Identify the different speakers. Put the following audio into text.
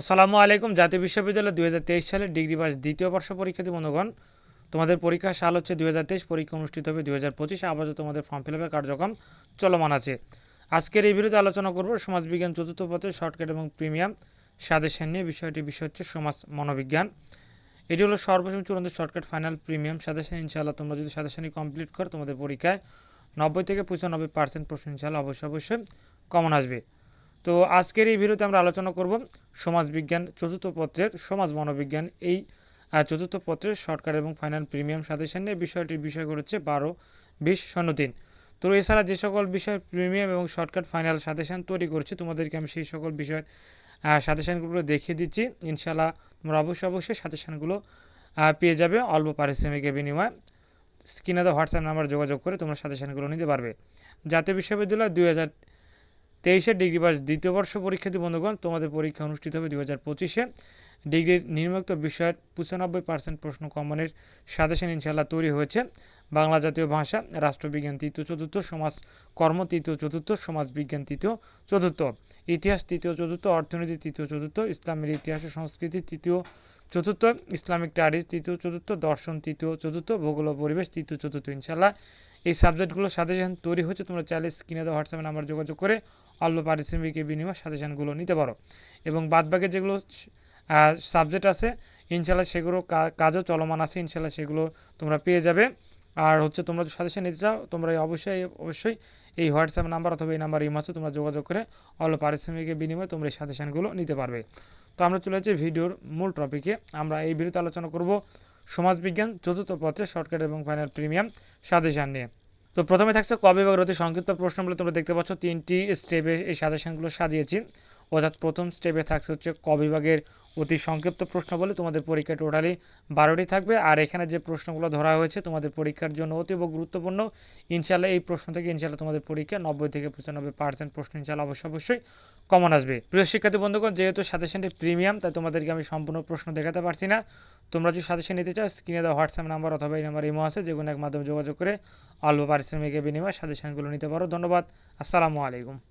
Speaker 1: আসসালামু আলাইকুম, জাতীয় বিশ্ববিদ্যালয় দুই হাজার তেইশ সালের ডিগ্রি পাস দ্বিতীয় বর্ষ পরীক্ষার্থী বন্ধুগণ। তোমাদের পরীক্ষার সাল হচ্ছে দুই হাজার তেইশ, পরীক্ষা অনুষ্ঠিত হবে দুই হাজার পঁচিশে। আপাতত তোমাদের ফর্ম ফিল আপের কার্যক্রম চলমান আছে। আজকের এই ভিডিওতে আলোচনা করব সমাজবিজ্ঞান চতুর্থ পথে শর্টকাট এবং প্রিমিয়াম সাজেশন নিয়ে। বিষয়টি বিষয় হচ্ছে সমাজ মনোবিজ্ঞান। এটি হলো সর্বপ্রথম চূড়ান্ত শর্টকাট ফাইনাল প্রিমিয়াম সাজেশন। ইনশাআল্লাহ তোমরা যদি সাজেশনই কমপ্লিট করো তোমাদের পরীক্ষায় নব্বই থেকে পঁচানব্বই পার্সেন্ট প্রশ্ন ইনশাআল্লাহ অবশ্যই অবশ্যই কমন আসবে। তো আজকের এই ভিডিওতে আমরা আলোচনা করব সমাজবিজ্ঞান চতুর্থ পত্রের সমাজ মনোবিজ্ঞান এই চতুর্থ পত্রের শর্টকাট এবং ফাইনাল প্রিমিয়াম সাজেশন নিয়ে বিষয়টির বিষয়গুলো হচ্ছে বারো বিশ শূন্য তিন। তো এছাড়া যে সকল বিষয় প্রিমিয়াম এবং শর্টকাট ফাইনাল সাজেশন তৈরি করছি, তোমাদেরকে আমি সেই সকল বিষয়ের সাজেশনগুলো দেখিয়ে দিচ্ছি। ইনশাল্লাহ তোমরা অবশ্যই অবশ্যই সাজেশনগুলো পেয়ে যাবে অল্প পারিশ্রমিকের বিনিময়ে। স্ক্রিনে তো হোয়াটসঅ্যাপ নাম্বার যোগাযোগ করে তোমরা সাজেশনগুলো নিতে পারবে। জাতীয় বিশ্ববিদ্যালয় দুই হাজার তেইশে ডিগ্রি পাস দ্বিতীয় বর্ষ পরীক্ষার্থী বন্ধুগণ, তোমাদের পরীক্ষা অনুষ্ঠিত হবে দুই হাজার পঁচিশে। ডিগ্রির নির্মুক্ত বিষয়ের পঁচানব্বই পার্সেন্ট প্রশ্ন কমনের সাজেশন ইনশাল্লাহ তৈরি হয়েছে। বাংলা জাতীয় ভাষা, রাষ্ট্রবিজ্ঞান তৃতীয় চতুর্থ, সমাজ কর্ম তৃতীয় চতুর্থ, সমাজ বিজ্ঞান তৃতীয় চতুর্থ। ইতিহাস তৃতীয় চতুর্থ, অর্থনীতি তৃতীয় চতুর্থ, ইসলামের ইতিহাস ও সংস্কৃতি তৃতীয় চতুর্থ, ইসলামিক স্টাডিজ তৃতীয় চতুর্থ, দর্শন তৃতীয় চতুর্থ, ভূগোল পরিবেশ তৃতীয় চতুর্থ। ইনশাল্লাহ এই সাবজেক্টগুলো সাজেশন তৈরি হচ্ছে তোমরা চাইলে স্ক্রিনে দেওয়া হোয়াটসঅ্যাপে নাম্বার যোগাযোগ করে অল্প পারিশ্রমিকের বিনিময়ে সাজেশনগুলো নিতে পারো। এবং বাদবাকি যেগুলো সাবজেক্ট আছে ইনশাল্লাহ সেগুলো কাজও চলমান আছে। ইনশাল্লাহ সেগুলো তোমরা পেয়ে যাবে। আর হচ্ছে তোমরা যদি সাজেশন নিতে চাও, তোমরা অবশ্যই অবশ্যই এই হোয়াটসঅ্যাপ নাম্বার অথবা এই নাম্বার ইমাসে তোমরা যোগাযোগ করে অল্প পারিশ্রমিকের বিনিময়ে তোমরা এই সাজেশনগুলো নিতে পারবে। তো আমরা চলে যাচ্ছি ভিডিওর মূল টপিকে আমরা এই ভিডিওতে আলোচনা করব সমাজবিজ্ঞান চতুর্থ পত্রে শর্টকাট এবং ফাইনাল প্রিমিয়াম সাজেশান নিয়ে। তো প্রথমে থাকছে কবে বা অতি সংক্ষিপ্ত প্রশ্নগুলো। তোমরা দেখতে পাচ্ছ তিনটি স্টেপে এই সাজেশানগুলো সাজিয়েছি। অর্থাৎ প্রথম স্টেপে থাকছে হচ্ছে ক বিভাগের অতি সংক্ষিপ্ত প্রশ্ন বলে তোমাদের পরীক্ষা টোটালি বারোটি থাকবে। আর এখানে যে প্রশ্নগুলো ধরা হয়েছে, তোমাদের পরীক্ষার জন্য অতীব গুরুত্বপূর্ণ। ইনশাল্লাহ এই প্রশ্ন থেকে ইনশাল্লাহ তোমাদের পরীক্ষা নব্বই থেকে পঁচানব্বই পার্সেন্ট প্রশ্ন ইনশাল্লাহ অবশ্যই অবশ্যই কমন আসবে। প্রিয় শিক্ষার্থী বন্ধুগণ, যেহেতু সাজেশনটি প্রিমিয়াম তাই তোমাদেরকে আমি সম্পূর্ণ প্রশ্ন দেখাতে পারছি না। তোমরা যদি সাজেশন নিতে চাও স্ক্রিনে দেওয়া হোয়াটসঅ্যাপ নাম্বার অথবা এই নাম্বার ইমো আছে যে কোনো এক মাধ্যমে যোগাযোগ করে অল্প পারিশ্রমিকের বিনিময়ে সাজেশনগুলো নিতে পারো। ধন্যবাদ। আসসালামু আলাইকুম।